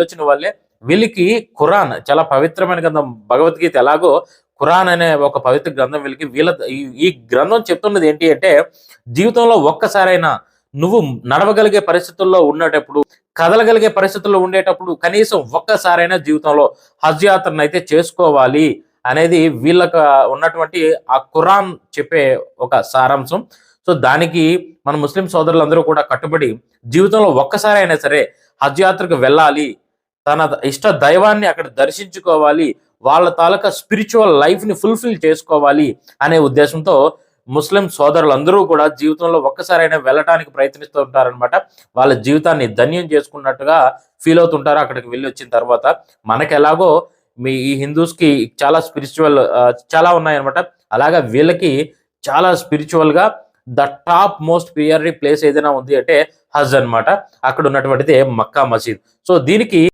వచ్చిన వాళ్ళే వీళ్ళకి ఖురాన్ చాలా పవిత్రమైన గ్రంథం. భగవద్గీత ఎలాగో ఖురాన్ అనే ఒక పవిత్ర గ్రంథం వీళ్ళకి వీళ్ళ ఈ- గ్రంథం చెప్తున్నది ఏంటి అంటే జీవితంలో ఒక్కసారైనా నువ్వు నడవగలిగే పరిస్థితుల్లో ఉండేటప్పుడు కదలగలిగే పరిస్థితుల్లో ఉండేటప్పుడు కనీసం ఒక్కసారైనా జీవితంలో హజ్ యాత్రను అయితే చేసుకోవాలి అనేది వీళ్ళకు ఉన్నటువంటి ఆ ఖురాన్ చెప్పే ఒక సారాంశం. సో దానికి మన ముస్లిం సోదరులందరూ కూడా కట్టుబడి జీవితంలో ఒక్కసారైనా సరే హజ్ యాత్రకు వెళ్ళాలి తన ఇష్ట దైవాన్ని అక్కడ దర్శించుకోవాలి వాళ్ళ తాలూకా స్పిరిచువల్ లైఫ్ని ఫుల్ఫిల్ చేసుకోవాలి అనే ఉద్దేశంతో ముస్లిం సోదరులందరూ కూడా జీవితంలో ఒక్కసారైనా వెళ్ళటానికి ప్రయత్నిస్తూ ఉంటారనమాట వాళ్ళ జీవితాన్ని ధన్యం చేసుకున్నట్టుగా ఫీల్ అవుతుంటారు అక్కడికి వెళ్ళి వచ్చిన తర్వాత. మనకి ఎలాగో మీ ఈ హిందూస్కి చాలా స్పిరిచువల్ చాలా ఉన్నాయన్నమాట. అలాగా వీళ్ళకి చాలా స్పిరిచువల్గా the top most priority place ఏదైనా ఉంది అంటే హజ్ అన్నమాట. అక్కడ ఉన్నటువంటిది మక్కా మసీద్. సో దీనికి